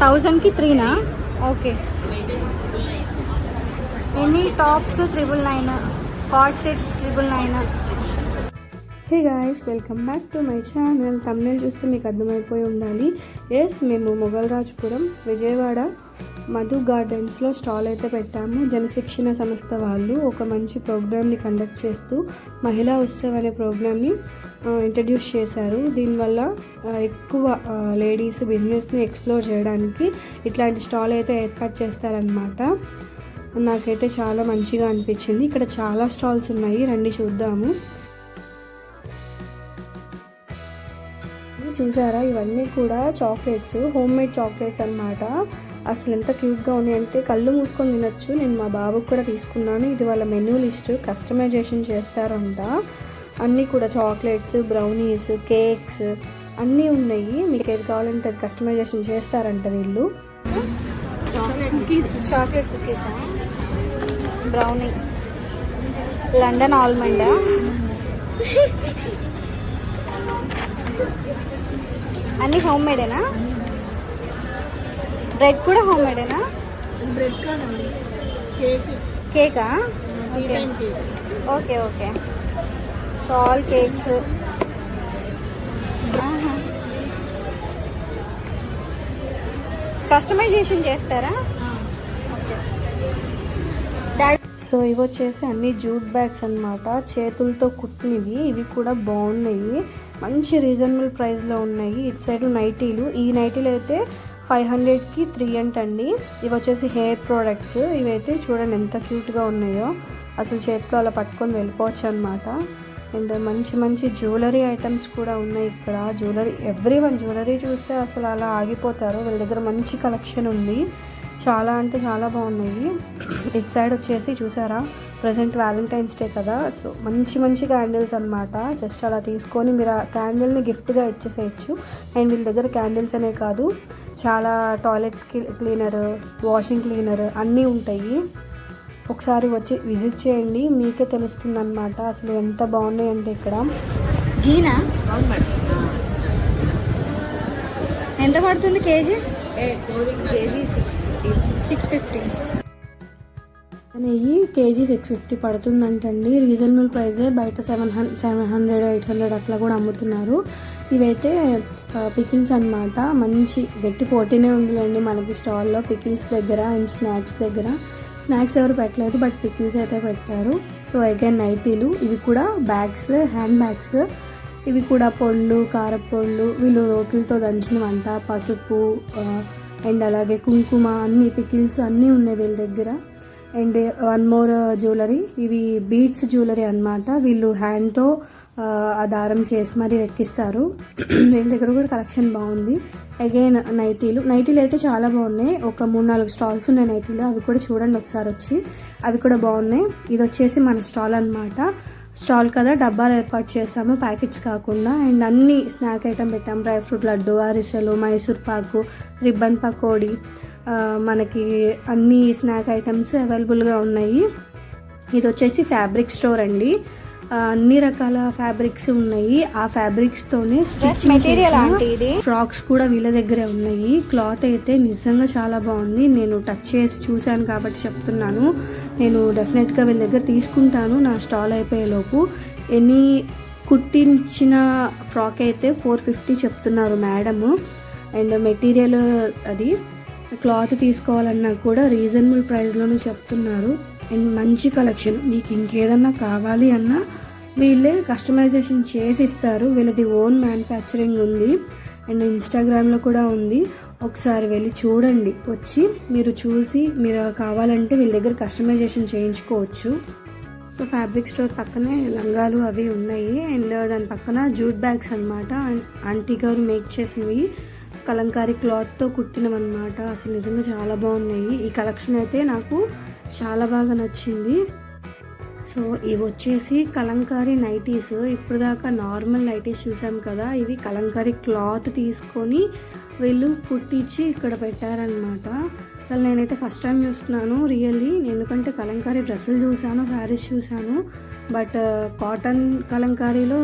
థౌజండ్కి త్రీనా okay any tops triple nine card sets triple nine hey guys welcome back to my channel Tamil చూస్తే మీకు అర్థమైపోయి ఉండాలి. Yes మేము మొగల్ రాజ్పురం విజయవాడ మధు గార్డెన్స్లో స్టాల్ అయితే పెట్టాము. జనశిక్షణ సంస్థ వాళ్ళు ఒక మంచి ప్రోగ్రామ్ని కండక్ట్ చేస్తూ మహిళా ఉత్సవ్ అనే ప్రోగ్రామ్ని ఇంట్రడ్యూస్ చేశారు. దీనివల్ల ఎక్కువ లేడీస్ బిజినెస్ని ఎక్స్ప్లోర్ చేయడానికి ఇట్లాంటి స్టాల్ అయితే ఏర్పాటు చేస్తారనమాట నాకైతే చాలా మంచిగా అనిపించింది. ఇక్కడ చాలా స్టాల్స్ ఉన్నాయి. రండి చూద్దాము. చూసారా? ఇవన్నీ కూడా చాక్లెట్స్ హోమ్ మేడ్ చాక్లెట్స్ అన్నమాట. అసలు ఎంత క్యూట్గా ఉన్నాయంటే కళ్ళు మూసుకొని తినొచ్చు. నేను మా బాబుకి కూడా తీసుకున్నాను. ఇది వాళ్ళ మెనూ లిస్ట్. కస్టమైజేషన్ చేస్తారంట. అన్నీ కూడా చాక్లెట్స్ బ్రౌనీస్ కేక్స్ అన్నీ ఉన్నాయి. మీకు ఏది కావాలంటే అది కస్టమైజేషన్ చేస్తారంట వీళ్ళు. Cookies chocolate cookies brownie London almond అన్ని హోమ్ మేడేనా బ్రెడ్ కూడా హోమ్ మేడేనా బ్రెడ్ కాదండి. Cake. Okay. Okay so all cakes. Customization చేస్తారా? సో ఇవి వచ్చేసి అన్ని జూట్ బ్యాగ్స్ అన్నమాట. చేతులతో కుట్టినవి. ఇవి కూడా బాగున్నాయి. మంచి రీజనబుల్ ప్రైస్లో ఉన్నాయి. ఇటు సైడ్ నైటీలు. ఈ నైటీలు అయితే ఫైవ్ హండ్రెడ్కి త్రీ అంటండి ఇవి వచ్చేసి హెయిర్ ప్రోడక్ట్స్. ఇవైతే చూడండి ఎంత క్యూట్గా ఉన్నాయో. అసలు చేతిలో అలా పట్టుకొని వెళ్ళిపోవచ్చు అనమాట అండ్ మంచి మంచి జ్యువెలరీ ఐటమ్స్ కూడా ఉన్నాయి ఇక్కడ. జ్యువెలరీ ఎవ్రీ వన్ జ్యువెలరీ చూస్తే అసలు అలా ఆగిపోతారు. వీళ్ళ దగ్గర మంచి కలెక్షన్ ఉంది. చాలా అంటే చాలా బాగున్నాయి. ఇట్ సైడ్ వచ్చేసి చూసారా? ప్రజెంట్ వ్యాలంటైన్స్ డే కదా. సో మంచి మంచి క్యాండిల్స్ అన్నమాట. జస్ట్ అలా తీసుకొని మీరు ఆ క్యాండిల్ని గిఫ్ట్గా ఇచ్చేసేయచ్చు. అండ్ వీళ్ళ దగ్గర క్యాండిల్స్ అనే కాదు. చాలా టాయిలెట్స్ క్లీనర్ వాషింగ్ క్లీనర్ అన్నీ ఉంటాయి. ఒకసారి వచ్చి విజిట్ చేయండి మీకే తెలుస్తుంది అనమాట అసలు ఎంత బాగున్నాయి అంటే ఇక్కడ. గీనా ఎంత పడుతుంది KG? KG six six fifty నెయ్యి కేజీ సిక్స్ ఫిఫ్టీ పడుతుందంటండి. రీజనబుల్ ప్రైజే బయట seven hundred seven hundred eight hundred అట్లా కూడా అమ్ముతున్నారు. ఇవైతే పికిల్స్ అన్నమాట. మంచి గట్టి పోటీనే ఉందిలేండి మనకి స్టాల్లో పికిల్స్ దగ్గర అండ్ స్నాక్స్ దగ్గర. స్నాక్స్ ఎవరు పెట్టలేదు బట్ పికిల్స్ అయితే పెట్టారు. సో అగైన్ నైటీలు. ఇవి కూడా బ్యాగ్స్ హ్యాండ్ బ్యాగ్స్ ఇవి కూడా పొళ్ళు కారపొళ్ళు వీళ్ళు రోట్లతో దంచిన వంట పసుపు అండ్ అలాగే కుంకుమ అన్ని పికిల్స్ అన్నీ ఉన్నాయి వీళ్ళ దగ్గర. And one more jewellery. ఇవి బీట్స్ జ్యువెలరీ అన్నమాట. వీళ్ళు హ్యాండ్తో ఆ దారం చేసి మరీ ఎక్కిస్తారు. వీళ్ళ దగ్గర కూడా కలెక్షన్ బాగుంది. అగైన్ నైటీలు. నైటీలు అయితే చాలా బాగున్నాయి. ఒక మూడు నాలుగు స్టాల్స్ ఉన్నాయి నైటీలు. అవి కూడా చూడండి ఒకసారి వచ్చి. అవి కూడా బాగున్నాయి. ఇది వచ్చేసి మన స్టాల్ అన్నమాట. స్టాల్ కదా. డబ్బాలు ఏర్పాటు చేసాము ప్యాకెట్స్ కాకుండా. అండ్ అన్ని స్నాక్ ఐటమ్ పెట్టాము. డ్రై ఫ్రూట్ లడ్డు అరిసెలు మైసూర్ పాకు రిబ్బన్ పకోడీ. మనకి అన్ని స్నాక్ ఐటమ్స్ అవైలబుల్గా ఉన్నాయి. ఇది వచ్చేసి ఫ్యాబ్రిక్ స్టోర్ అండి. అన్ని రకాల ఫ్యాబ్రిక్స్ ఉన్నాయి. ఆ ఫ్యాబ్రిక్స్తోనే స్టిచ్ మెటీరియల్ ఆంటీ ఇది. ఫ్రాక్స్ కూడా వీళ్ళ దగ్గరే ఉన్నాయి. క్లాత్ అయితే నిజంగా చాలా బాగుంది. నేను టచ్ చేసి చూశాను కాబట్టి చెప్తున్నాను. నేను డెఫినెట్గా వీళ్ళ దగ్గర తీసుకుంటాను. నా స్టాల్ అయిపోయేలోపు ఎనీ కుట్టించిన ఫ్రాక్ అయితే ఫోర్ ఫిఫ్టీ చెప్తున్నారు మేడము. అండ్ మెటీరియల్ అది క్లాత్ తీసుకోవాలన్నా కూడా రీజనబుల్ ప్రైస్లోనే చెప్తున్నారు. అండ్ మంచి కలెక్షన్. మీకు ఇంకేదన్నా కావాలి అన్నా వీళ్ళే కస్టమైజేషన్ చేసి ఇస్తారు. వీళ్ళది ఓన్ మ్యానుఫ్యాక్చరింగ్ ఉంది. అండ్ ఇన్స్టాగ్రామ్లో కూడా ఉంది. ఒకసారి వెళ్ళి చూడండి. వచ్చి మీరు చూసి మీరు కావాలంటే వీళ్ళ దగ్గర కస్టమైజేషన్ చేయించుకోవచ్చు. సో ఫ్యాబ్రిక్ స్టోర్ పక్కనే లంగాలు అవి ఉన్నాయి. అండ్ దాని పక్కన జూట్ బ్యాగ్స్ అనమాట ఆంటీ గారు మేక్ చేసినవి. కలంకారీ క్లాత్తో కుట్టినవన్నమాట. అసలు నిజంగా చాలా బాగున్నాయి. ఈ కలెక్షన్ అయితే నాకు చాలా బాగా నచ్చింది. సో ఇవి వచ్చేసి కలంకారీ నైటీస్. ఇప్పుడు దాకా నార్మల్ నైటీస్ చూసాం కదా ఇవి కలంకారీ క్లాత్ తీసుకొని వీళ్ళు కుట్టించి ఇక్కడ పెట్టారనమాట అసలు నేనైతే ఫస్ట్ టైం చూస్తున్నాను రియల్లీ. ఎందుకంటే కలంకారీ డ్రెస్సులు చూశాను శారీస్ చూశాను. బట్ కాటన్ కలంకారీలో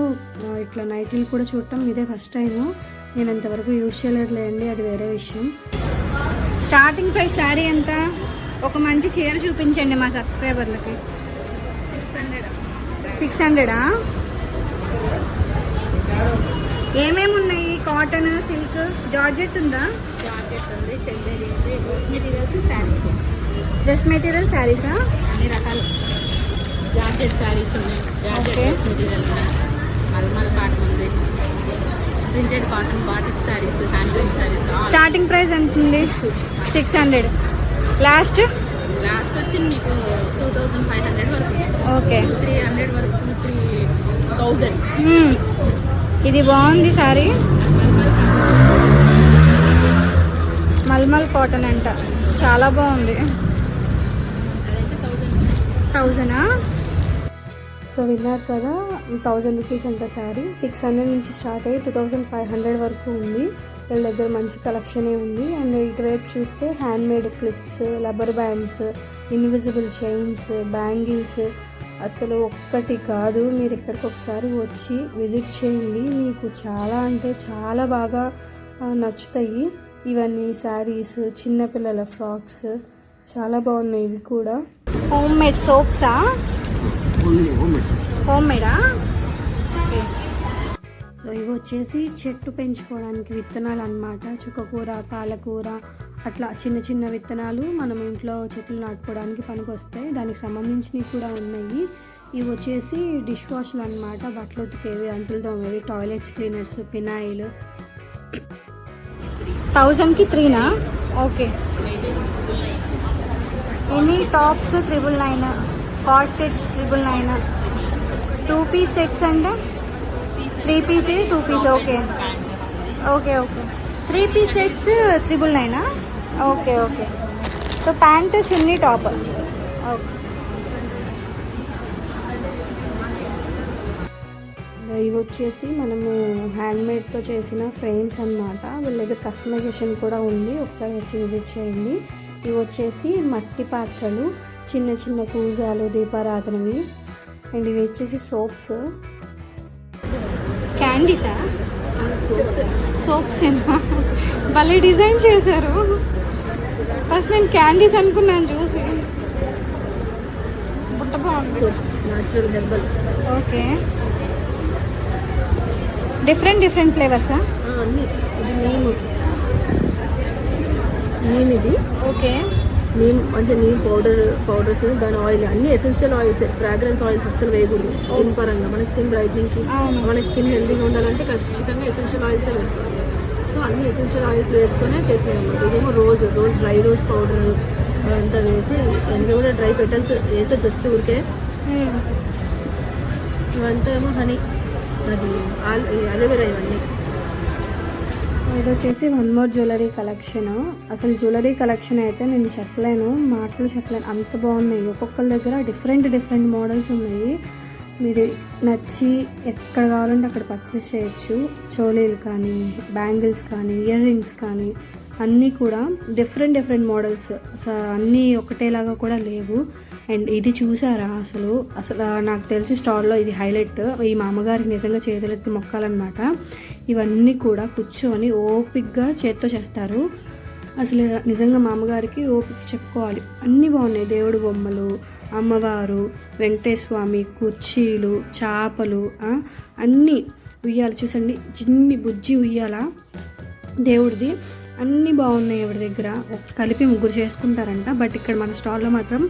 ఇట్లా నైటీలు కూడా చూడటం ఇదే ఫస్ట్ టైము. నేను అంతవరకు యూజ్ చేయలేదులేండి అది వేరే విషయం. స్టార్టింగ్ ప్రైస్ శారీ ఎంత? ఒక మంచి చీర చూపించండి మా సబ్స్క్రైబర్లకి. సిక్స్ హండ్రెడా? ఏమేమి ఉన్నాయి? కాటన్ సిల్క్ జార్జెట్ ఉందా? ఉంది మెటీరియల్స్ శారీస్ డ్రెస్ మెటీరియల్ శారీసా? అన్ని రకాలు. జాకెట్ శారీస్ ఉన్నాయి. డ్రెస్ మెటీరియల్ మల్మల్ కాటన్ ఉంది. Printed cotton batik sarees handmade sarees starting price ఎంత ఉంది సిక్స్ హండ్రెడ్. లాస్ట్? లాస్ట్ వచ్చి మీకు టూ థౌజండ్ ఫైవ్ హండ్రెడ్ వరకు. ఓకే. టూ త్రీ హండ్రెడ్ వరకు టూ త్రీ థౌజండ్. ఇది బాగుంది సారీ మల్మల్ కాటన్ అంట. చాలా బాగుంది. థౌజండా సో విన్నారు కదా థౌజండ్ రూపీస్ అంత శారీ. సిక్స్ హండ్రెడ్ నుంచి స్టార్ట్ అయ్యి టూ థౌజండ్ ఫైవ్ హండ్రెడ్ వరకు ఉంది. వీళ్ళ దగ్గర మంచి కలెక్షనే ఉంది. అండ్ ఇటువైపు చూస్తే handmade clips rubber bands invisible chains bangles. అసలు ఒక్కటి కాదు. మీరు ఇక్కడికి ఒకసారి వచ్చి విజిట్ చేయండి. మీకు చాలా అంటే చాలా బాగా నచ్చుతాయి. ఇవన్నీ శారీస్ చిన్నపిల్లల ఫ్రాక్స్. చాలా బాగున్నాయి ఇవి కూడా. హోమ్ మేడ్ సోప్సా హోమ్ మేడా సో ఇవి వచ్చేసి చెట్టు పెంచుకోవడానికి విత్తనాలు అన్నమాట. చుక్కకూర పాలకూర అట్లా చిన్న చిన్న విత్తనాలు మనం ఇంట్లో చెట్లు నాటుకోవడానికి పనికొస్తాయి. దానికి సంబంధించినవి కూడా ఉన్నాయి. ఇవి వచ్చేసి డిష్ వాష్లు అనమాట బట్టలు ఉతికేవి అంటులు తోమేవి టాయిలెట్స్ క్లీనర్స్ పినాయిల్ థౌజండ్కి త్రీనా? Okay any tops triple nine hot sets triple nine piece sets అంటే three piece two piece okay okay okay three piece sets triple నైనా ఓకే ఓకే సో ప్యాంట్ చున్నీ టాప్ ఓకే ఇవి వచ్చేసి మనము హ్యాండ్మేడ్తో చేసిన frames అన్నమాట. వీళ్ళ దగ్గర కస్టమైజేషన్ కూడా ఉంది. ఒకసారి వచ్చి విజిట్ చేయండి. ఇవి వచ్చేసి మట్టి పాత్రలు చిన్న చిన్న కూజాలు దీపారాధనవి. అండ్ ఇవి వచ్చేసి సోప్స్. క్యాండీసా సోప్స్ భలే డిజైన్ చేశారు. ఫస్ట్ నేను క్యాండీస్ అనుకున్నాను చూసి. బుట్ట బాగుంది. Natural herbal okay. Different different ఫ్లేవర్సా అన్ని. ఇది నీము. నీమ్ ఇది. ఓకే. నీమ్ మంచి నీమ్ పౌడర్ పౌడర్స్ దాని ఆయిల్ అన్ని ఎసెన్షియల్ ఆయిల్స్ ఫ్రాగ్రెన్స్ ఆయిల్స్ అస్సలు వేయకూడదు. స్కిన్ పరంగా మన స్కిన్ బ్రైట్నింగ్కి అవును. మన స్కిన్ హెల్తీగా ఉండాలంటే ఖచ్చితంగా ఎసెన్షియల్ ఆయిల్స్ వేసుకోవాలి. సో అన్ని ఎసెన్షియల్ ఆయిల్స్ వేసుకొనే చేసినాయి అన్నమాట ఇదేమో rose rose dry rose powder అంతా వేసి వెనక కూడా డ్రై పెటల్స్ వేసే జస్ట్ ఊరికే. ఇవంతా ఏమో హనీ అది అలోవెరా ఇవన్నీ. ఇది వచ్చేసి వన్ మోర్ జ్యువెలరీ కలెక్షన్ అసలు జ్యువెలరీ కలెక్షన్ అయితే నేను చెప్పలేను. మాటలు చెప్పలేను. అంత బాగున్నాయి. ఒక్కొక్కరి దగ్గర డిఫరెంట్ డిఫరెంట్ మోడల్స్ ఉన్నాయి. మీరు నచ్చి ఎక్కడ కావాలంటే అక్కడ పర్చేస్ చేయొచ్చు. చోలీలు కానీ బ్యాంగిల్స్ కానీ ఇయర్ రింగ్స్ కానీ అన్నీ కూడా డిఫరెంట్ డిఫరెంట్ మోడల్స్ అన్నీ ఒకటేలాగా కూడా లేవు. అండ్ ఇది చూసారా అసలు? అసలు నాకు తెలిసి స్టాల్లో ఇది హైలైట్ ఈ మామగారికి నిజంగా చేతులెత్తి మొక్కాలన్నమాట. ఇవన్నీ కూడా కూర్చొని ఓపిక్గా చేత్తో చేస్తారు. అసలు నిజంగా మా అమ్మగారికి ఓపిక చెప్పుకోవాలి. అన్నీ బాగున్నాయి. దేవుడు బొమ్మలు అమ్మవారు వెంకటేశ్వమి కుర్చీలు చేపలు అన్నీ ఉయ్యాలి చూసండి. చిన్ని బుజ్జి ఉయ్యాల దేవుడిది. అన్నీ బాగున్నాయి ఎవరి దగ్గర. కలిపి ముగ్గురు చేసుకుంటారంట. బట్ ఇక్కడ మన స్టాల్లో మాత్రం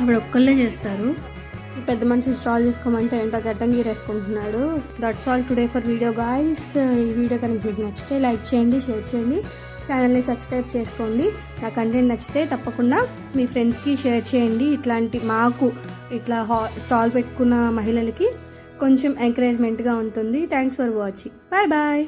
ఆవిడ ఒక్కళ్ళే చేస్తారు. పెద్ద మనిషి స్టాల్ చేసుకోమంటే ఏంటో గడ్డంగి వేసుకుంటున్నాడు that's all today for video guys ఈ వీడియో కనుక మీకు నచ్చితే లైక్ చేయండి షేర్ చేయండి ఛానల్ని సబ్స్క్రైబ్ చేసుకోండి. నా కంటెంట్ నచ్చితే తప్పకుండా మీ ఫ్రెండ్స్కి షేర్ చేయండి. ఇట్లాంటి మాకు ఇట్లా హా స్టాల్ పెట్టుకున్న మహిళలకి కొంచెం ఎంకరేజ్మెంట్గా ఉంటుంది. Thanks for watching bye bye